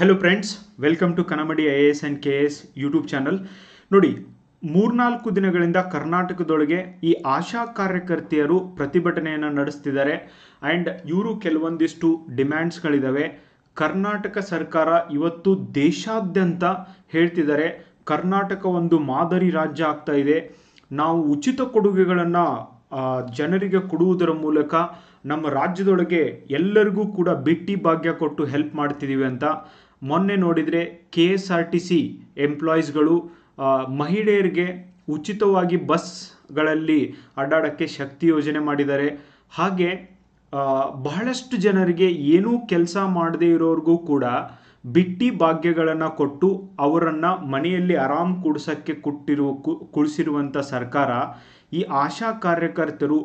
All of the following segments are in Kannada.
Hello friends welcome to Kanamadi I S and K S YouTube channel ನೋಡಿ, ಮೂರ್ನಾಲ್ಕು ದಿನಗಳಿಂದ ಕರ್ನಾಟಕದೊಳಗೆ ಈ ಆಶಾ ಕಾರ್ಯಕರ್ತೆಯರು ಪ್ರತಿಭಟನೆಯನ್ನು ನಡೆಸ್ತಿದ್ದಾರೆ. ಆ್ಯಂಡ್ ಇವರು ಕೆಲವೊಂದಿಷ್ಟು ಡಿಮ್ಯಾಂಡ್ಸ್ಗಳಿದ್ದಾವೆ ಕರ್ನಾಟಕ ಸರ್ಕಾರ ಇವತ್ತು ದೇಶಾದ್ಯಂತ ಹೇಳ್ತಿದ್ದಾರೆ, ಕರ್ನಾಟಕ ಒಂದು ಮಾದರಿ ರಾಜ್ಯ ಆಗ್ತಾ ಇದೆ. ನಾವು ಉಚಿತ ಕೊಡುಗೆಗಳನ್ನು ಜನರಿಗೆ ಕೊಡುವುದರ ಮೂಲಕ ನಮ್ಮ ರಾಜ್ಯದೊಳಗೆ ಎಲ್ಲರಿಗೂ ಕೂಡ ಬಿಟ್ಟಿ ಭಾಗ್ಯ ಕೊಟ್ಟು ಹೆಲ್ಪ್ ಮಾಡ್ತಿದ್ದೀವಿ ಅಂತ. ಮೊನ್ನೆ ನೋಡಿದರೆ K S R T C ಎಂಪ್ಲಾಯೀಸ್ಗಳು ಮಹಿಳೆಯರಿಗೆ ಉಚಿತವಾಗಿ ಬಸ್ಗಳಲ್ಲಿ ಅಡ್ಡಾಡೋಕ್ಕೆ ಶಕ್ತಿ ಯೋಜನೆ ಮಾಡಿದ್ದಾರೆ. ಹಾಗೆ ಬಹಳಷ್ಟು ಜನರಿಗೆ ಏನೂ ಕೆಲಸ ಮಾಡದೇ ಇರೋರಿಗೂ ಕೂಡ ಬಿಟ್ಟಿ ಭಾಗ್ಯಗಳನ್ನು ಕೊಟ್ಟು ಅವರನ್ನು ಮನೆಯಲ್ಲಿ ಆರಾಮ್ ಕೂಡ್ಸೋಕ್ಕೆ ಕೊಟ್ಟಿರುವ ಕುಳಿಸಿರುವಂಥ ಸರ್ಕಾರ ಈ ಆಶಾ ಕಾರ್ಯಕರ್ತರು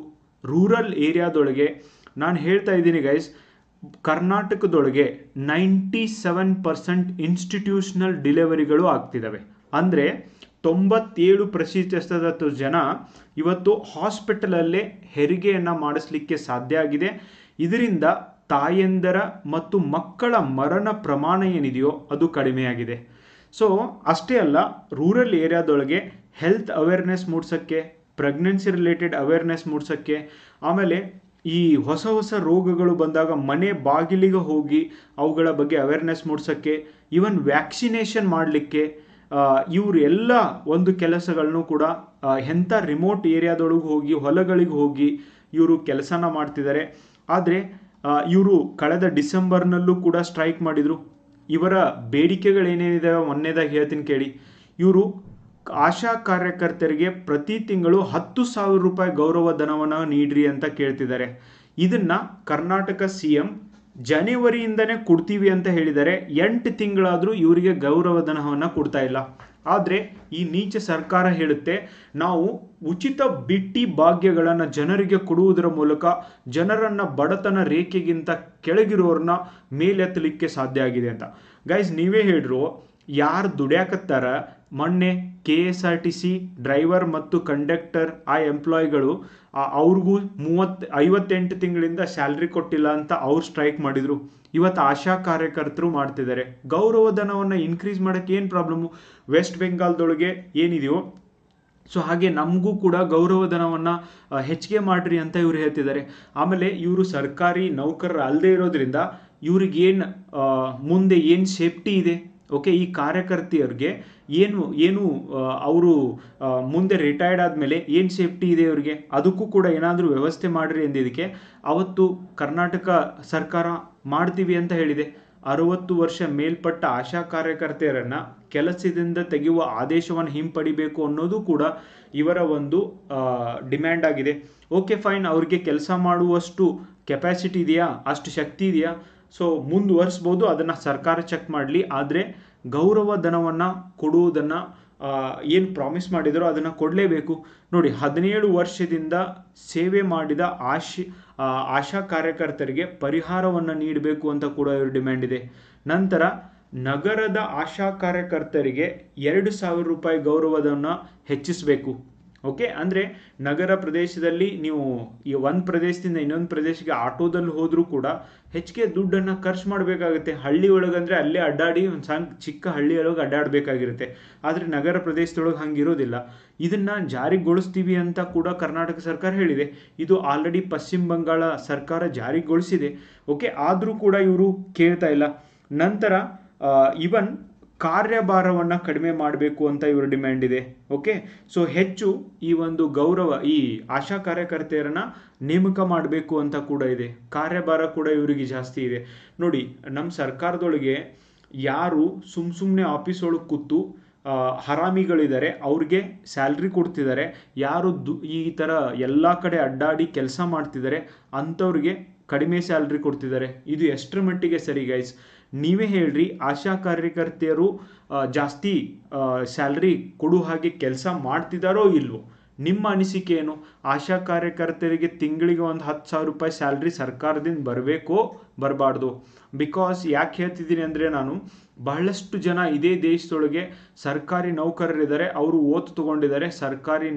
ರೂರಲ್ ಏರಿಯಾದೊಳಗೆ ನಾನು ಹೇಳ್ತಾ ಇದ್ದೀನಿ ಗೈಸ್ ಕರ್ನಾಟಕದೊಳಗೆ ನೈಂಟಿ ಸೆವೆನ್ ಪರ್ಸೆಂಟ್ ಇನ್ಸ್ಟಿಟ್ಯೂಷನಲ್ ಡಿಲಿವರಿಗಳು ಆಗ್ತಿದ್ದಾವೆ ಅಂದರೆ ತೊಂಬತ್ತೇಳು ಪ್ರತಿಶತದಷ್ಟು ಜನ ಇವತ್ತು ಹಾಸ್ಪಿಟಲಲ್ಲೇ ಹೆರಿಗೆಯನ್ನು ಮಾಡಿಸ್ಲಿಕ್ಕೆ ಸಾಧ್ಯ ಆಗಿದೆ. ಇದರಿಂದ ತಾಯಂದರ ಮತ್ತು ಮಕ್ಕಳ ಮರಣ ಪ್ರಮಾಣ ಏನಿದೆಯೋ ಅದು ಕಡಿಮೆಯಾಗಿದೆ ಸೊ ಅಷ್ಟೇ ಅಲ್ಲ ರೂರಲ್ ಏರಿಯಾದೊಳಗೆ ಹೆಲ್ತ್ ಅವೇರ್ನೆಸ್ ಮೂಡ್ಸೋಕ್ಕೆ ಪ್ರೆಗ್ನೆನ್ಸಿ ರಿಲೇಟೆಡ್ ಅವೇರ್ನೆಸ್ ಮೂಡ್ಸೋಕ್ಕೆ, ಆಮೇಲೆ ಈ ಹೊಸ ಹೊಸ ರೋಗಗಳು ಬಂದಾಗ ಮನೆ ಬಾಗಿಲಿಗೆ ಹೋಗಿ ಅವುಗಳ ಬಗ್ಗೆ ಅವೇರ್ನೆಸ್ ಮೂಡಿಸೋಕ್ಕೆ ಈವನ್ ವ್ಯಾಕ್ಸಿನೇಷನ್ ಮಾಡಲಿಕ್ಕೆ ಇವರು ಎಲ್ಲ ಒಂದು ಕೆಲಸಗಳನ್ನು ಕೂಡ ಎಂಥ ರಿಮೋಟ್ ಏರಿಯಾದೊಳಗೆ ಹೋಗಿ, ಹೊಲಗಳಿಗೆ ಹೋಗಿ ಇವರು ಕೆಲಸನ ಮಾಡ್ತಿದ್ದಾರೆ. ಆದರೆ ಇವರು ಕಳೆದ ಡಿಸೆಂಬರ್ನಲ್ಲೂ ಕೂಡ ಸ್ಟ್ರೈಕ್ ಮಾಡಿದರು. ಇವರ ಬೇಡಿಕೆಗಳೇನೇನಿದಾವೆ ಮೊನ್ನೆದಾಗ ಹೇಳ್ತೀನಿ ಕೇಳಿ. ಇವರು ಆಶಾ ಕಾರ್ಯಕರ್ತರಿಗೆ ಪ್ರತಿ ತಿಂಗಳು ಹತ್ತು ಸಾವಿರ ರೂಪಾಯಿ ಗೌರವ ಧನವನ್ನು ನೀಡ್ರಿ ಅಂತ ಕೇಳ್ತಿದ್ದಾರೆ. ಇದನ್ನ ಕರ್ನಾಟಕ ಸಿ ಎಂ ಜನವರಿಯಿಂದನೇ ಕೊಡ್ತೀವಿ ಅಂತ ಹೇಳಿದರೆ ಎಂಟು ತಿಂಗಳಾದರೂ ಇವರಿಗೆ ಗೌರವ ಧನವನ್ನು ಕೊಡ್ತಾ ಇಲ್ಲ. ಆದರೆ ಈ ನೀಚ ಸರ್ಕಾರ ಹೇಳುತ್ತೆ, ನಾವು ಉಚಿತ ಬಿಟ್ಟಿ ಭಾಗ್ಯಗಳನ್ನು ಜನರಿಗೆ ಕೊಡುವುದರ ಮೂಲಕ ಜನರನ್ನ ಬಡತನ ರೇಖೆಗಿಂತ ಕೆಳಗಿರೋರನ್ನ ಮೇಲೆತ್ತಲಿಕ್ಕೆ ಸಾಧ್ಯ ಆಗಿದೆ ಅಂತ. ಗೈಸ್ ನೀವೇ ಹೇಳ್ರು, ಯಾರು ದುಡ್ಯಾಕತ್ತಾರ ಮೊನ್ನೆ K S R T C driver ಮತ್ತು ಕಂಡಕ್ಟರ್ ಆ ಎಂಪ್ಲಾಯ್ಗಳು ಅವ್ರಿಗೂ ಮೂವತ್ತು, ಐವತ್ತೆಂಟು ತಿಂಗಳಿಂದ ಸ್ಯಾಲ್ರಿ ಕೊಟ್ಟಿಲ್ಲ ಅಂತ ಅವ್ರು ಸ್ಟ್ರೈಕ್ ಮಾಡಿದ್ರು. ಇವತ್ತು ಆಶಾ ಕಾರ್ಯಕರ್ತರು ಮಾಡ್ತಿದ್ದಾರೆ. ಗೌರವಧನವನ್ನು ಇನ್ಕ್ರೀಸ್ ಮಾಡೋಕ್ಕೆ ಏನು ಪ್ರಾಬ್ಲಮ್ಮು ವೆಸ್ಟ್ ಬೆಂಗಾಲ್ದೊಳಗೆ ಏನಿದೆಯೋ? ಸೊ ಹಾಗೆ ನಮಗೂ ಕೂಡ ಗೌರವಧನವನ್ನು ಹೆಚ್ಚಿಗೆ ಮಾಡ್ರಿ ಅಂತ ಇವರು ಹೇಳ್ತಿದ್ದಾರೆ. ಆಮೇಲೆ ಇವರು ಸರ್ಕಾರಿ ನೌಕರರು ಅಲ್ಲದೆ ಇರೋದ್ರಿಂದ ಇವ್ರಿಗೇನು ಮುಂದೆ ಏನು ಸೇಫ್ಟಿ ಇದೆ? ಓಕೆ, ಈ ಕಾರ್ಯಕರ್ತೆಯವ್ರಿಗೆ ಏನು ಏನು ಅವರು ಮುಂದೆ ರಿಟೈರ್ಡ್ ಆದಮೇಲೆ ಏನು ಸೇಫ್ಟಿ ಇದೆ ಅವರಿಗೆ? ಅದಕ್ಕೂ ಕೂಡ ಏನಾದರೂ ವ್ಯವಸ್ಥೆ ಮಾಡಿರಿ ಎಂದಿದ್ದಕ್ಕೆ ಅವತ್ತು ಕರ್ನಾಟಕ ಸರ್ಕಾರ ಮಾಡ್ತೀವಿ ಅಂತ ಹೇಳಿದೆ. ಅರವತ್ತು ವರ್ಷ ಮೇಲ್ಪಟ್ಟ ಆಶಾ ಕಾರ್ಯಕರ್ತೆಯರನ್ನು ಕೆಲಸದಿಂದ ತೆಗೆಯುವ ಆದೇಶವನ್ನು ಹಿಂಪಡಿಬೇಕು ಅನ್ನೋದು ಕೂಡ ಇವರ ಒಂದು ಡಿಮ್ಯಾಂಡ್ ಆಗಿದೆ. ಓಕೆ ಫೈನ್ ಅವ್ರಿಗೆ ಕೆಲಸ ಮಾಡುವಷ್ಟು ಕೆಪ್ಯಾಸಿಟಿ ಇದೆಯಾ? ಅಷ್ಟು ಶಕ್ತಿ ಇದೆಯಾ? ಸೊ ಮುಂದುವರಿಸ್ಬೋದು, ಅದನ್ನು ಸರ್ಕಾರ ಚೆಕ್ ಮಾಡಲಿ. ಆದರೆ ಗೌರವ ಧನವನ್ನು ಕೊಡುವುದನ್ನು ಏನು ಪ್ರಾಮಿಸ್ ಮಾಡಿದರೋ ಅದನ್ನು ಕೊಡಲೇಬೇಕು. ನೋಡಿ, ಹದಿನೇಳು ವರ್ಷದಿಂದ ಸೇವೆ ಮಾಡಿದ ಆಶಿ ಆಶಾ ಕಾರ್ಯಕರ್ತರಿಗೆ ಪರಿಹಾರವನ್ನು ನೀಡಬೇಕು ಅಂತ ಕೂಡ ಇವರು ಡಿಮ್ಯಾಂಡ್ ಇದೆ. ನಂತರ, ನಗರದ ಆಶಾ ಕಾರ್ಯಕರ್ತರಿಗೆ ಎರಡು ಸಾವಿರ ರೂಪಾಯಿ ಗೌರವಧನ ಹೆಚ್ಚಿಸಬೇಕು. ಓಕೆ ಅಂದರೆ ನಗರ ಪ್ರದೇಶದಲ್ಲಿ ನೀವು ಈ ಒಂದು ಪ್ರದೇಶದಿಂದ ಇನ್ನೊಂದು ಪ್ರದೇಶಕ್ಕೆ ಆಟೋದಲ್ಲಿ ಹೋದರೂ ಕೂಡ ಹೆಚ್ಚಿಗೆ ದುಡ್ಡನ್ನು ಖರ್ಚು ಮಾಡಬೇಕಾಗುತ್ತೆ. ಹಳ್ಳಿ ಒಳಗಂದರೆ ಅಲ್ಲೇ ಅಡ್ಡಾಡಿ ಒಂದು ಸಣ್ಣ ಚಿಕ್ಕ ಹಳ್ಳಿಯೊಳಗೆ ಅಡ್ಡಾಡಬೇಕಾಗಿರುತ್ತೆ. ಆದರೆ ನಗರ ಪ್ರದೇಶದೊಳಗೆ ಹಂಗಿರೋದಿಲ್ಲ. ಇದನ್ನು ಜಾರಿಗೊಳಿಸ್ತೀವಿ ಅಂತ ಕೂಡ ಕರ್ನಾಟಕ ಸರ್ಕಾರ ಹೇಳಿದೆ. ಇದು ಆಲ್ರೆಡಿ ಪಶ್ಚಿಮ ಬಂಗಾಳ ಸರ್ಕಾರ ಜಾರಿಗೊಳಿಸಿದೆ. ಓಕೆ ಆದರೂ ಕೂಡ ಇವರು ಕೇಳ್ತಾ ಇಲ್ಲ. ನಂತರ ಇವನ್ ಕಾರ್ಯಭಾರವನ್ನು ಕಡಿಮೆ ಮಾಡಬೇಕು ಅಂತ ಇವರು ಡಿಮ್ಯಾಂಡ್ ಇದೆ ಓಕೆ ಸೊ ಹೆಚ್ಚು ಈ ಒಂದು ಗೌರವ, ಈ ಆಶಾ ಕಾರ್ಯಕರ್ತೆಯರನ್ನ ನೇಮಕ ಮಾಡಬೇಕು ಅಂತ ಕೂಡ ಇದೆ. ಕಾರ್ಯಭಾರ ಕೂಡ ಇವರಿಗೆ ಜಾಸ್ತಿ ಇದೆ. ನೋಡಿ ನಮ್ಮ ಸರ್ಕಾರದೊಳಗೆ ಯಾರು ಸುಮ್ ಸುಮ್ಮನೆ ಆಫೀಸ್ ಒಳಗೆ ಕೂತು ಹರಾಮಿಗಳಿದ್ದಾರೆ, ಅವ್ರಿಗೆ ಸ್ಯಾಲ್ರಿ ಕೊಡ್ತಿದ್ದಾರೆ, ಯಾರು ದು, ಈ ಥರ ಎಲ್ಲ ಕಡೆ ಅಡ್ಡಾಡಿ ಕೆಲಸ ಮಾಡ್ತಿದ್ದಾರೆ, ಅಂಥವ್ರಿಗೆ ಕಡಿಮೆ ಸ್ಯಾಲ್ರಿ ಕೊಡ್ತಿದ್ದಾರೆ. ಇದು ಎಷ್ಟರ ಮಟ್ಟಿಗೆ ಸರಿ ಗೈಸ್ ನೀವೇ ಹೇಳ್ರಿ, ಆಶಾ ಕಾರ್ಯಕರ್ತೆಯರು ಜಾಸ್ತಿ ಸ್ಯಾಲ್ರಿ ಕೊಡು ಹಾಗೆ ಕೆಲಸ ಮಾಡ್ತಿದ್ದಾರೋ ಇಲ್ವೋ? ನಿಮ್ಮ ಅನಿಸಿಕೆ ಏನು? ಆಶಾ ಕಾರ್ಯಕರ್ತರಿಗೆ ತಿಂಗಳಿಗೆ ಒಂದು ಹತ್ತು ಸಾವಿರ ರೂಪಾಯಿ ಸ್ಯಾಲ್ರಿ ಸರ್ಕಾರದಿಂದ ಬರಬೇಕೋ, ಬರಬಾರ್ದು? ಬಿಕಾಸ್ ಯಾಕೆ ಹೇಳ್ತಿದ್ದೀನಿ ಅಂದರೆ ನಾನು ಬಹಳಷ್ಟು ಜನ ಇದೇ ದೇಶದೊಳಗೆ ಸರ್ಕಾರಿ ನೌಕರರಿದ್ದಾರೆ, ಅವರು ಓದು ತಗೊಂಡಿದ್ದಾರೆ, ಸರ್ಕಾರಿ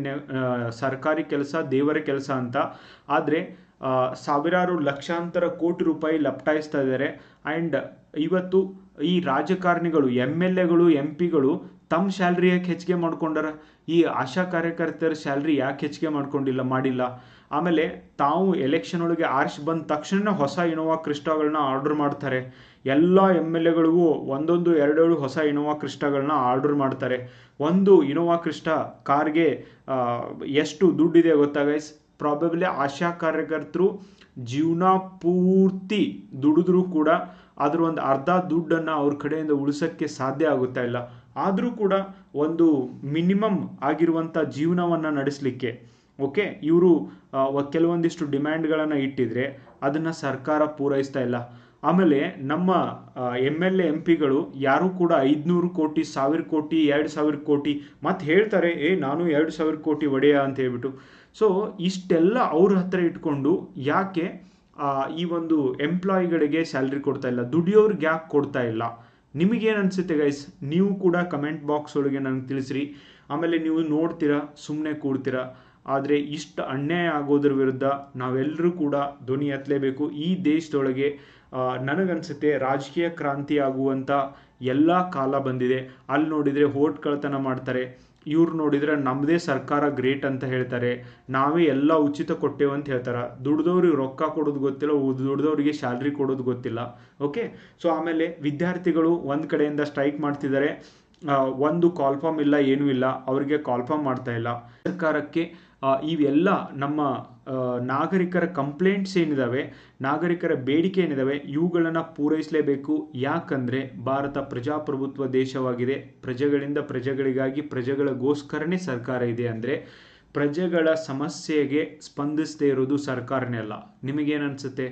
ಸರ್ಕಾರಿ ಕೆಲಸ, ದೇವರ ಕೆಲಸ ಅಂತ. ಆದರೆ ಸಾವಿರಾರು ಲಕ್ಷಾಂತರ ಕೋಟಿ ರೂಪಾಯಿ ಲಪ್ಟಾಯಿಸ್ತಾ ಇದ್ದಾರೆ. ಆ್ಯಂಡ್ ಇವತ್ತು ಈ ರಾಜಕಾರಣಿಗಳು ಎಂ ಎಲ್ ಎಗಳು, ಎಂ ಪಿಗಳು ತಮ್ಮ ಸ್ಯಾಲ್ರಿ ಯಾಕೆ ಹೆಚ್ಚಿಗೆ ಮಾಡ್ಕೊಂಡಾರ? ಈ ಆಶಾ ಕಾರ್ಯಕರ್ತರ ಸ್ಯಾಲ್ರಿ ಯಾಕೆ ಹೆಚ್ಚಿಗೆ ಮಾಡ್ಕೊಂಡಿಲ್ಲ, ಮಾಡಿಲ್ಲ? ಆಮೇಲೆ ತಾವು ಎಲೆಕ್ಷನ್ ಒಳಗೆ ಆರ್ಶ್ ಬಂದ ತಕ್ಷಣ ಹೊಸ ಇನೋವಾ ಕ್ರಿಸ್ಟಾಗಳನ್ನ ಆರ್ಡರ್ ಮಾಡ್ತಾರೆ. ಎಲ್ಲ ಎಂ ಎಲ್ ಎಗಳಿಗೂ ಒಂದೊಂದು ಎರಡೆರಡು ಹೊಸ ಇನೋವಾ ಕ್ರಿಸ್ಟಾಗಳನ್ನ ಆರ್ಡರ್ ಮಾಡ್ತಾರೆ. ಒಂದು ಇನೋವಾ ಕ್ರಿಸ್ಟಾ ಕಾರ್ಗೆ ಎಷ್ಟು ದುಡ್ಡಿದೆ ಗೊತ್ತಾ ಗೈಸ್ ಪ್ರಾಬಬ್ಲಿ ಆಶಾ ಕಾರ್ಯಕರ್ತರು ಜೀವನ ಪೂರ್ತಿ ದುಡಿದ್ರೂ ಕೂಡ ಅದ್ರ ಒಂದು ಅರ್ಧ ದುಡ್ಡನ್ನು ಅವ್ರ ಕಡೆಯಿಂದ ಉಳಿಸೋಕ್ಕೆ ಸಾಧ್ಯ ಆಗುತ್ತಾ ಇಲ್ಲ. ಆದರೂ ಕೂಡ ಒಂದು ಮಿನಿಮಮ್ ಆಗಿರುವಂಥ ಜೀವನವನ್ನು ನಡೆಸಲಿಕ್ಕೆ, ಓಕೆ, ಇವರು ಕೆಲವೊಂದಿಷ್ಟು ಡಿಮ್ಯಾಂಡ್ಗಳನ್ನು ಇಟ್ಟಿದ್ರೆ ಅದನ್ನು ಸರ್ಕಾರ ಪೂರೈಸ್ತಾ ಇಲ್ಲ. ಆಮೇಲೆ ನಮ್ಮ ಎಂ ಎಲ್ ಎ, ಎಂ ಪಿಗಳು ಯಾರೂ ಕೂಡ ಐದುನೂರು ಕೋಟಿ, ಸಾವಿರ ಕೋಟಿ, ಎರಡು ಸಾವಿರ ಕೋಟಿ ಮತ್ತು ಹೇಳ್ತಾರೆ, ಏ, ನಾನು ಎರಡು ಸಾವಿರ ಕೋಟಿ ಒಡೆಯ ಅಂತ ಹೇಳ್ಬಿಟ್ಟು. ಸೊ ಇಷ್ಟೆಲ್ಲ ಅವ್ರ ಹತ್ರ ಇಟ್ಕೊಂಡು ಯಾಕೆ ಈ ಒಂದು ಎಂಪ್ಲಾಯಿಗಳಿಗೆ ಸ್ಯಾಲ್ರಿ ಕೊಡ್ತಾ ಇಲ್ಲ, ದುಡಿಯೋರ್ಗೆ ಯಾಕೆ ಕೊಡ್ತಾ ಇಲ್ಲ? ನಿಮಗೇನು ಅನಿಸುತ್ತೆ ಗೈಸ್ ನೀವು ಕೂಡ ಕಮೆಂಟ್ ಬಾಕ್ಸ್ ಒಳಗೆ ನನಗೆ ತಿಳಿಸ್ರಿ. ಆಮೇಲೆ ನೀವು ನೋಡ್ತೀರಾ ಸುಮ್ಮನೆ ಕೂಡ್ತೀರಾ? ಆದರೆ ಇಷ್ಟು ಅನ್ಯಾಯ ಆಗೋದ್ರ ವಿರುದ್ಧ ನಾವೆಲ್ಲರೂ ಕೂಡ ಧ್ವನಿ ಎತ್ತಲೇಬೇಕು ಈ ದೇಶದೊಳಗೆ ನನಗನ್ಸುತ್ತೆ ರಾಜಕೀಯ ಕ್ರಾಂತಿ ಆಗುವಂಥ ಎಲ್ಲ ಕಾಲ ಬಂದಿದೆ. ಅಲ್ಲಿ ನೋಡಿದರೆ ಹೋಟ್ ಕಳ್ತನ ಮಾಡ್ತಾರೆ. ಇವ್ರು ನೋಡಿದರೆ ನಮ್ಮದೇ ಸರ್ಕಾರ ಗ್ರೇಟ್ ಅಂತ ಹೇಳ್ತಾರೆ. ನಾವೇ ಎಲ್ಲ ಉಚಿತ ಕೊಟ್ಟೆವು ಅಂತ ಹೇಳ್ತಾರೆ. ದುಡ್ದವ್ರಿಗೆ ರೊಕ್ಕ ಕೊಡೋದು ಗೊತ್ತಿಲ್ಲ ದುಡ್ದವ್ರಿಗೆ ಸ್ಯಾಲ್ರಿ ಕೊಡೋದು ಗೊತ್ತಿಲ್ಲ. ಓಕೆ ಸೊ ಆಮೇಲೆ ವಿದ್ಯಾರ್ಥಿಗಳು ಒಂದು ಕಡೆಯಿಂದ ಸ್ಟ್ರೈಕ್ ಮಾಡ್ತಿದ್ದಾರೆ. ಒಂದು ಕಾಲ್ಫಾರ್ಮ್ ಇಲ್ಲ, ಏನೂ ಇಲ್ಲ. ಅವರಿಗೆ ಕಾಲ್ಫಾರ್ಮ್ ಮಾಡ್ತಾ ಇಲ್ಲ. ಸರ್ಕಾರಕ್ಕೆ ಇವೆಲ್ಲ ನಮ್ಮ ನಾಗರಿಕರ ಕಂಪ್ಲೇಂಟ್ಸ್ ಏನಿದಾವೆ, ನಾಗರಿಕರ ಬೇಡಿಕೆ ಏನಿದಾವೆ, ಇವುಗಳನ್ನು ಪೂರೈಸಲೇಬೇಕು. ಯಾಕಂದರೆ ಭಾರತ ಪ್ರಜಾಪ್ರಭುತ್ವ ದೇಶವಾಗಿದೆ. ಪ್ರಜೆಗಳಿಂದ ಪ್ರಜೆಗಳಿಗಾಗಿ ಪ್ರಜೆಗಳಿಗೋಸ್ಕರನೇ ಸರ್ಕಾರ ಇದೆ ಅಂದರೆ ಪ್ರಜೆಗಳ ಸಮಸ್ಯೆಗೆ ಸ್ಪಂದಿಸದೇ ಇರೋದು ಸರ್ಕಾರನೇ ಅಲ್ಲ. ನಿಮಗೇನು ಅನಿಸುತ್ತೆ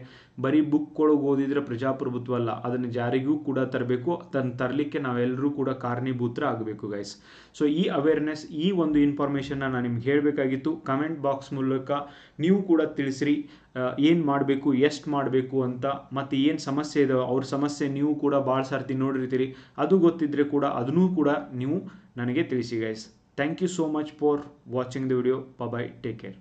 ಬರೀ ಬುಕ್ ಒಳಗೆ ಓದಿದ್ರೆ ಪ್ರಜಾಪ್ರಭುತ್ವ ಅಲ್ಲ ಅದನ್ನು ಜಾರಿಗೂ ಕೂಡ ತರಬೇಕು, ಅದನ್ನು ತರಲಿಕ್ಕೆ ನಾವೆಲ್ಲರೂ ಕೂಡ ಕಾರಣೀಭೂತರ ಆಗಬೇಕು ಗೈಸ್ ಸೊ ಈ ಅವೇರ್ನೆಸ್ ಈ ಒಂದು ಇನ್ಫಾರ್ಮೇಷನ್ನ ನಾನು ನಿಮ್ಗೆ ಹೇಳಬೇಕಾಗಿತ್ತು. ಕಮೆಂಟ್ ಬಾಕ್ಸ್ ಮೂಲಕ ನೀವು ಕೂಡ ತಿಳಿಸ್ರಿ. ಏನು ಮಾಡಬೇಕು, ಎಷ್ಟು ಮಾಡಬೇಕು ಅಂತ, ಮತ್ತು ಏನು ಸಮಸ್ಯೆ ಇದಾವೆ, ಅವ್ರ ಸಮಸ್ಯೆ ನೀವು ಕೂಡ ಭಾಳ ಸರ್ತಿ ನೋಡಿರ್ತೀರಿ. ಅದು ಗೊತ್ತಿದ್ದರೆ ಕೂಡ ಅದನ್ನೂ ಕೂಡ ನೀವು ನನಗೆ ತಿಳಿಸಿ guys Thank you so much for watching the video. Bye bye. Take care.